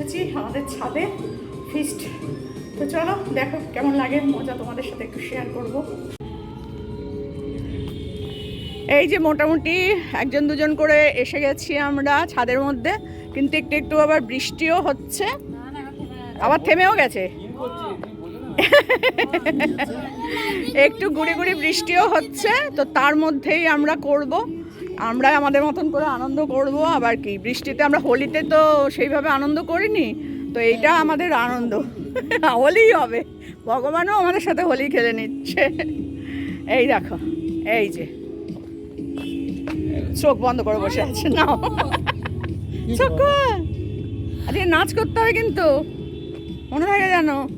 এসেছি, আমাদের ছাদে ফিস্ট তো চলো, দেখো কেমন লাগে, মজা তোমাদের সাথে একটু শেয়ার করব। এই যে মোটামুটি একজন দুজন করে এসে গেছি আমরা ছাদের মধ্যে, কিন্তু একটু একটু আবার বৃষ্টিও হচ্ছে। আবার থেমেও গেছে। একটু গুড়ি গুড়ি বৃষ্টিও হচ্ছে, তো তার মধ্যেই আমরা করব। আমরা আমাদের মতন করে আনন্দ করব আবার কি? বৃষ্টিতে আমরা হোলিতে তো সেইভাবে আনন্দ করিনি তো এইটা আমাদের আনন্দ। হোলিই হবে। ভগবানও আমাদের সাথে হোলি খেলে নিচ্ছে। এই দেখো এই যে। চোখ বন্ধ করে বসে আছে। নাও চোখ। আজকে নাচ করতে হবে কিন্তু। মনে থাকে জানো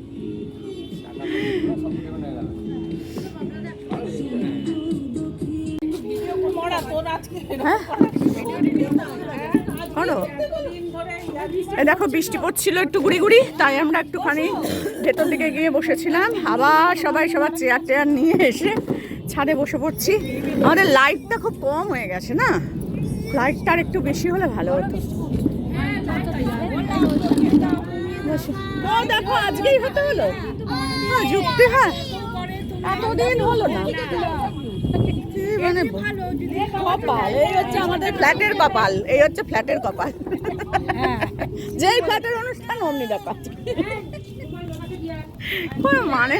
এই দেখো, বৃষ্টি পড়ছিল একটু গুড়ি গুড়ি তাই আমরা একটুখানি ভেতর দিকে গিয়ে বসেছিলাম। আবার সবাই সবার চেয়ার টেয়ার নিয়ে এসে ছাদে বসে পড়ছি। আমাদের লাইটটা খুব কম হয়ে গেছে না? লাইটটা আর একটু বেশি হলে ভালো হতো। দেখো, আজকেই হতে হলো। হ্যাঁ যুক্তি হ্যাঁ। এতদিন হলো না। মানে কপাল এই হচ্ছে আমাদের ফ্ল্যাটের কপাল এই হচ্ছে ফ্ল্যাটের কপাল। যেই ফ্ল্যাটের অনুষ্ঠান অমনি দেখা কোনো মানে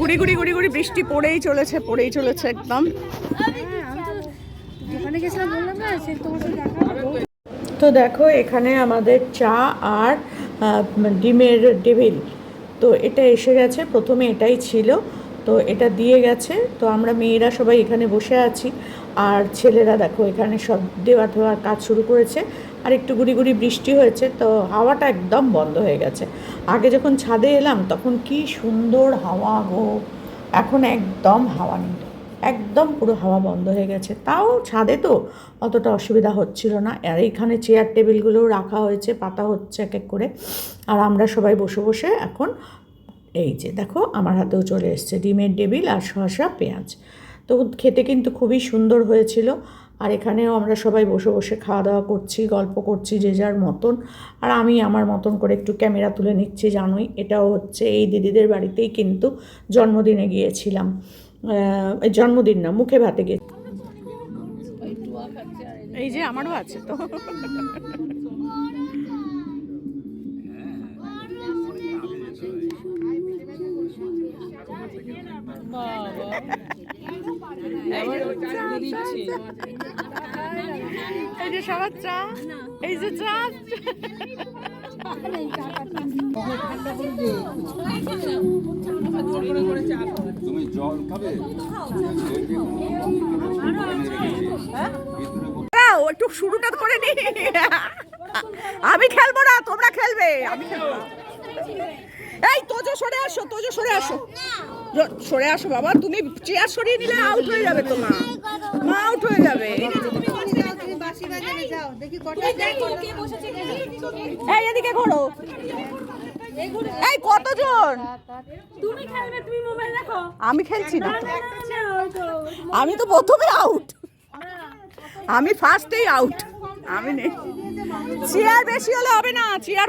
গুড়ি গুড়ি গুড়ি গুড়ি বৃষ্টি পড়েই চলেছে পড়েই চলেছে একদম। তো দেখো এখানে আমাদের চা আর ডিমের টেবিল। তো এটা এসে গেছে, প্রথমে এটাই ছিল। তো এটা দিয়ে গেছে। তো আমরা মেয়েরা সবাই এখানে বসে আছি। আর ছেলেরা দেখো, এখানে সব দেওয়া দেওয়ার কাজ শুরু করেছে। আর একটু গুড়ি গুড়ি বৃষ্টি হয়েছে, তো হাওয়াটা একদম বন্ধ হয়ে গেছে। আগে যখন ছাদে এলাম, তখন কি সুন্দর হাওয়া গো। এখন একদম হাওয়া নেই। একদম পুরো হাওয়া বন্ধ হয়ে গেছে। তাও ছাদে তো অতটা অসুবিধা হচ্ছিল না। আর এইখানে চেয়ার টেবিলগুলোও রাখা হয়েছে, পাতা হচ্ছে এক এক করে। আর আমরা সবাই বসে বসে এখন এই যে দেখো, আমার হাতেও চলে এসছে ডিমের টেবিল আর শসা, পেঁয়াজ। তো খেতে কিন্তু খুবই সুন্দর হয়েছিল। আর এখানেও আমরা সবাই বসে বসে খাওয়া দাওয়া করছি, গল্প করছি যে যার মতন। আর আমি আমার মতন করে একটু ক্যামেরা তুলে নিচ্ছি, জানোই এটাও হচ্ছে এই দিদিদের বাড়িতেই কিন্তু জন্মদিনে গিয়েছিলাম। জন্মদিন না মুখে ভাতে গিয়ে। এই যে আমারও আছে তো। এই যে সবার চা এই যে চা। তুমি জল খাবে? একটু শুরুটা করে নি। আমি খেলব না তোমরা খেলবে আমি। এই তোজো সরে আসো তোজো সরে আসো। সরে আসো বাবা তুমি চেয়ার সরিয়ে নিলে আউট হয়ে যাবে তো মা মা আউট হয়ে যাবে। এই এদিকে ঘোরো। এই কতজন? তুমি খেলবে তুমি মোবাইল দেখো। আমি খেলছি না। তো। আমি তো প্রথমে আউট আমি ফার্স্টেই আউট আমি নেই। চেয়ার বেশি হলে হবে না চেয়ার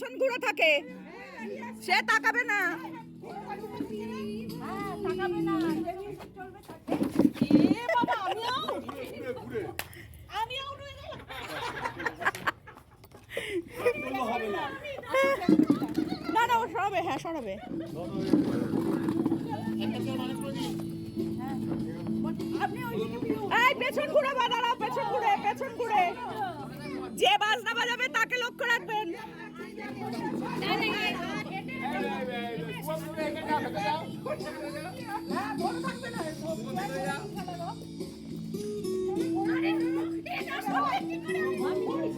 পেছন ঘুরে থাকে। সে তাকাবে না। না না, ও সরাবে হ্যাঁ সরাবে। পেছন ঘুরে বাজারা পেছন ঘুরে পেছন ঘুরে। যে বাজনা বাজাবে, তাকে লক্ষ্য রাখবে।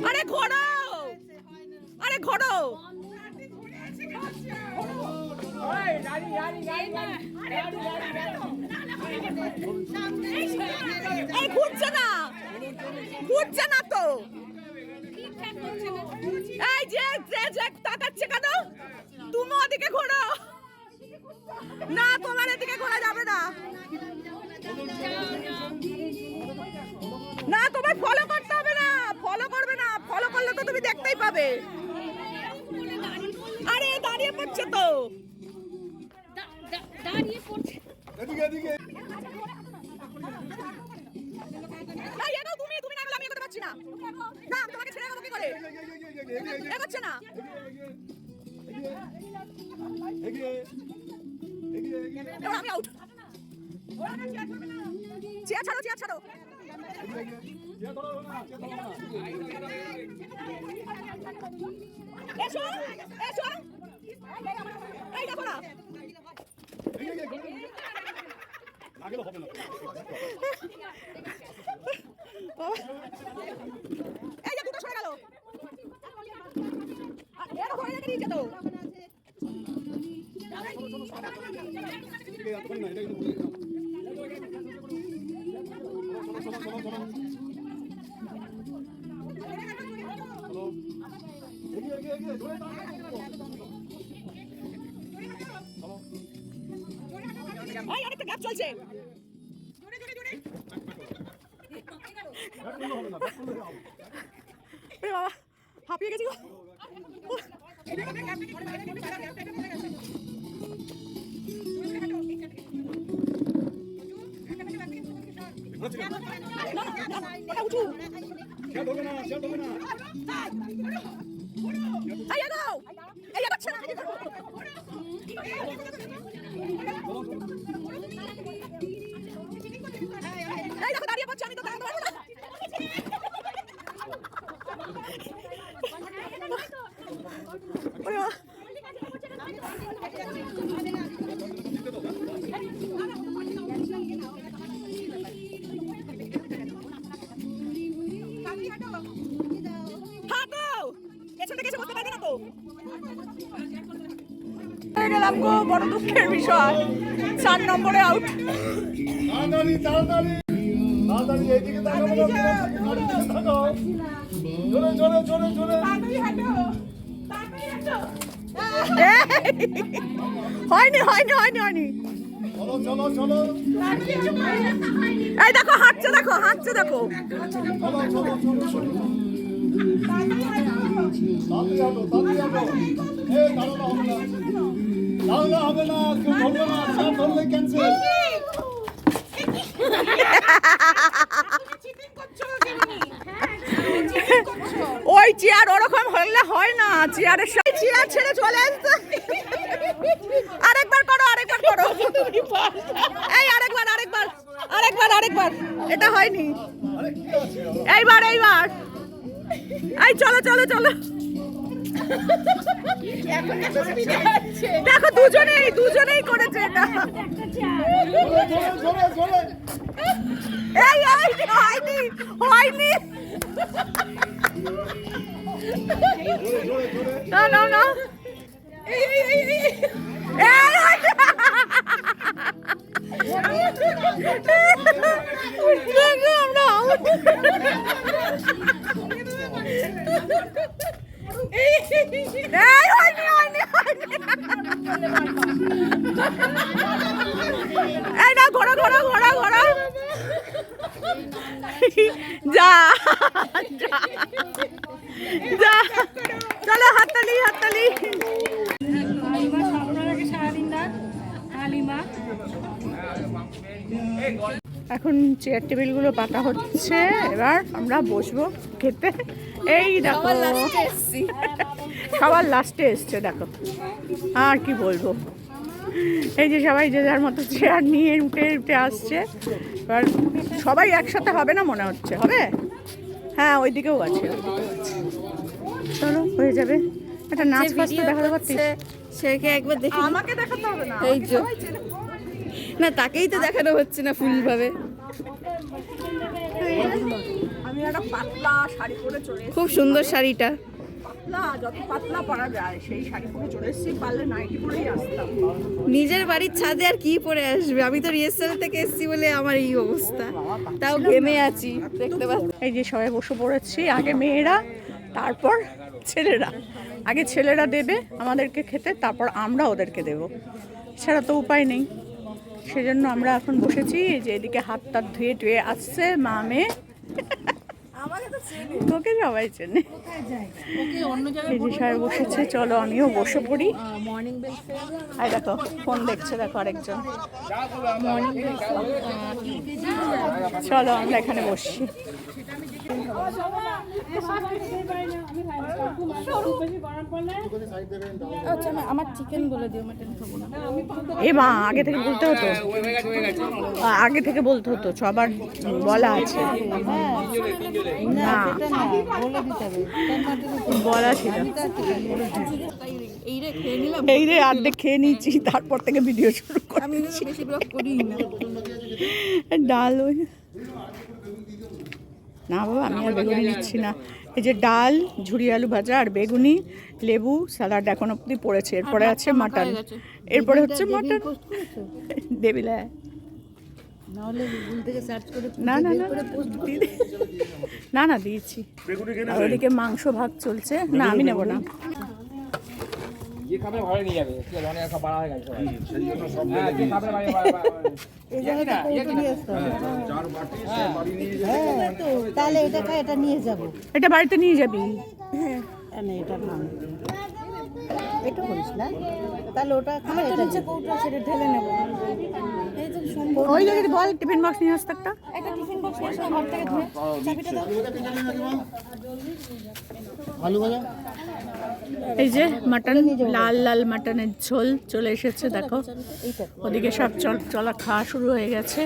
আরে ঘোড়ো! আরে ঘোড়ো! ঘুরছে না। ঘুরছে না তো। এই যে যে যে তাকাচ্ছে কেন? তুমি ওদিকে ঘোরো। না তোমার এদিকে ঘোরা যাবে না। না তোমার ফলো করতে হবে না। ফলো করবে না। ফলো করলে তো তুমি দেখতেই পাবে। আরে দাঁড়িয়ে পড়ছে তো। দাঁড়িয়ে পড়ছে এদিকে এদিকে তুমি তুমি না আমি পারছি না। না তোমাকে করে এগোচ্ছে না। আমি আউট চেয়ার ছাড়ো চেয়ার ছাড়ো। এসো দেখো এই যে দুটো সরে গেল এরা ধরে রেখে দিয়েছে না, এটা কিন্তু ভুলে গেলাম। চলো, চলো, চলো, চলো। চলো। এগিয়ে, এগিয়ে, এগিয়ে, ধরে দাও। চলো। এই অনেকটা গ্যাপ চলছে ব্যাট করলে হবে না, ব্যাট করলে হবে। এ বাবা হাঁপিয়ে গেছি গো না, না, না, ওটা উঁচু। খেয়াল হবে না, খেয়াল হবে না। এই এগোও। এই এগোচ্ছে না। এই দেখো দাঁড়িয়ে আমি তো। ওরে বাবা। হাঁটো। পেছন থেকে এসে বসতে পারবে না তো। হয়ে গেলাম গো বড় দুঃখের বিষয় চার নম্বরে আউট তাড়াতাড়ি, হয়নি হয়নি হয়নি হয়নি। এই দেখো হাঁটছে দেখো হাঁটছে দেখো হবে না। কেউ ধরবে ধরলে cancel। ওই চেয়ার ওরকম হলে হয় না চেয়ারের সাথে চেয়ার ছেড়ে চলে আসতে। আরেকবার করো আরেকবার করো। এই আরেকবার আরেকবার আরেকবার আরেকবার। এটা হয়নি? এইবার এইবার। এই চলো চলো চলো। দেখো দুজনেই দুজনেই করেছে এটা। এই হয়নি হয়নি। হয়নি হয়নি এই না ঘোড়া ঘোড়া ঘোড়া ঘোড়া। যা যা। চলো হাততালি হাততালি। এখন চেয়ার টেবিলগুলো পাতা হচ্ছে এবার আমরা বসবো খেতে। এই দেখো সবার লাস্টে এসছে। দেখো। আর কি বলব? এই যে সবাই যে যার মতো চেয়ার নিয়ে উঠে উঠে আসছে। এবার সবাই একসাথে হবে না মনে হচ্ছে? হবে? হ্যাঁ ওইদিকেও আছে ওইদিকেও আছে। চলো হয়ে যাবে। একটা নাচ ফাস্ট দেখাতে পারতিস? সেকে একবার দেখে। আমাকে দেখাতে হবে না এই যে। না তাকেই তো দেখানো হচ্ছে না ফুল ভাবে আমি একটা পাতলা শাড়ি পরে চলে খুব সুন্দর শাড়িটা। পাতলা যত পাতলা পরা যায় সেই শাড়ি পরে চলে এসেছি পারলে নাইটি পরেই আসতাম। নিজের বাড়ির ছাদে আর কি পরে আসবে? আমি তো রিহার্সাল থেকে এসেছি বলে আমার এই অবস্থা। তাও ঘেমে আছি দেখতে পাচ্ছি। এই যে সবাই বসে পড়েছি আগে মেয়েরা তারপর ছেলেরা আগে ছেলেরা দেবে আমাদেরকে খেতে তারপর আমরা ওদেরকে দেব ছাড়া তো উপায় নেই সেজন্য আমরা এখন বসেছি যে এদিকে হাত টাত ধুয়ে টুয়ে আসছে মা মেয়ে তোকে সবাই চেনে সবাই বসেছে চলো আমিও বসে পড়ি আর দেখো ফোন দেখছে দেখো আরেকজন চলো আমরা এখানে বসছি আচ্ছা আমার চিকেন বলে দিও মাটন খাব না। এ মা আগে থেকে বলতে হতো? আগে থেকে বলতে হতো সবার বলা আছে। না বলা ছিল। এই রে খেয়ে নিলাম। এই রে অর্ধেক খেয়ে নিয়েছি তারপর থেকে ভিডিও শুরু করে আমি কিন্তু বেশি ব্লগ করি না। ডাল ওই না বাবা আমি আর বেগুনি নিচ্ছি না এই যে ডাল ঝুরি আলু ভাজা আর বেগুনি লেবু স্যালাড এখন অব্দি পড়েছে। এরপরে আছে মাটন। এরপরে হচ্ছে মাটন। দেবিলা নাহলে গুগল থেকে সার্চ করে না না না দিয়ে না না দিয়েছি। ওদিকে মাংস ভাগ চলছে। না আমি নেব না। যে খাবে ঘরে নিয়ে যাবে ঠিক আছে অনেক সব বাড়া হয়ে গেছে। সবাই হ্যাঁ যে খাবে বাড়ি বাড়ি তাহলে এটা খাই এটা নিয়ে যাব। এটা বাড়িতে নিয়ে যাবি? না এটা না এটা করিস না? তাহলে ওটা খাই এটা নিচে কৌটা সেটা ঢেলে নেব। ওই যদি বল টিফিন বক্স নিয়ে আসতে একটা এই যে মাটন, লাল লাল মাটনের ঝোল চলে এসেছে, দেখো। ওদিকে সব চল, চলা খাওয়া শুরু হয়ে গেছে।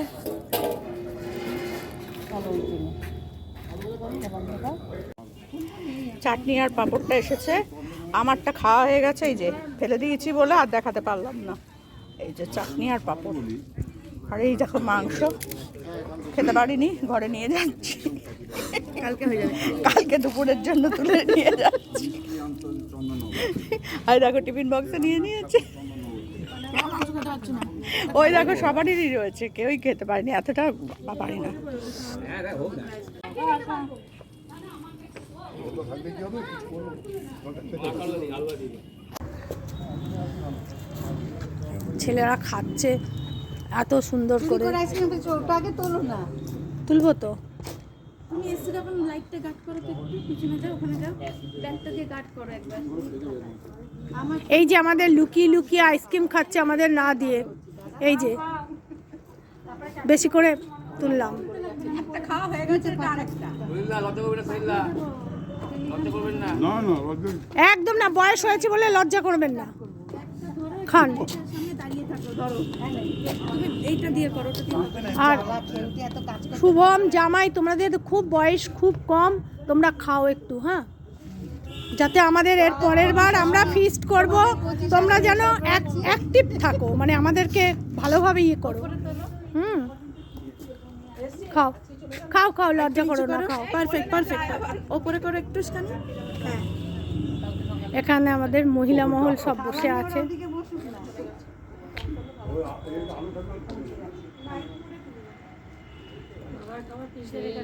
চাটনি আর পাঁপড়টা এসেছে। আমারটা খাওয়া হয়ে গেছে, এই যে ফেলে দিয়েছি বলে আর দেখাতে পারলাম না। এই যে চাটনি আর পাঁপড়। আর এই দেখো মাংস। খেতে পারিনি ঘরে নিয়ে যাচ্ছি। কালকে হয়ে যাবে। কালকে দুপুরের জন্য তুলে নিয়ে যাচ্ছি। আর দেখো টিফিন বক্সে নিয়ে নিয়েছে। ওই দেখো সবারই রয়েছে কেউই খেতে পারেনি এতটা পারি না। ছেলেরা খাচ্ছে। এত সুন্দর করে আইসক্রিম তো ওটা আগে তোলো না। তুলবো তো। তুমি এসে যখন লাইটটা করো তো একটু পিছনে যাও ওখানে যাও। ব্যাগটা দিয়ে গার্ড করো একবার। এই যে আমাদের লুকিয়ে লুকিয়ে আইসক্রিম খাচ্ছে আমাদের না দিয়ে। এই যে। বেশি করে তুললাম। লজ্জা করবেন না না। না। একদম না বয়স হয়েছে বলে লজ্জা করবেন না। খান। আর শুভম জামাই তোমাদের খুব বয়স খুব কম তোমরা খাও একটু হ্যাঁ? যাতে আমাদের এর পরের বার আমরা ফিস্ট করব তোমরা যেন অ্যাক্টিভ থাকো মানে আমাদেরকে ভালোভাবে ইয়ে করো। হুম? খাও। খাও খাও লজ্জা করো না খাও। পারফেক্ট পারফেক্ট ওপরে করো একটু হ্যাঁ। এখানে আমাদের মহিলা মহল সব বসে আছে। আমার পিছিয়ে রেখে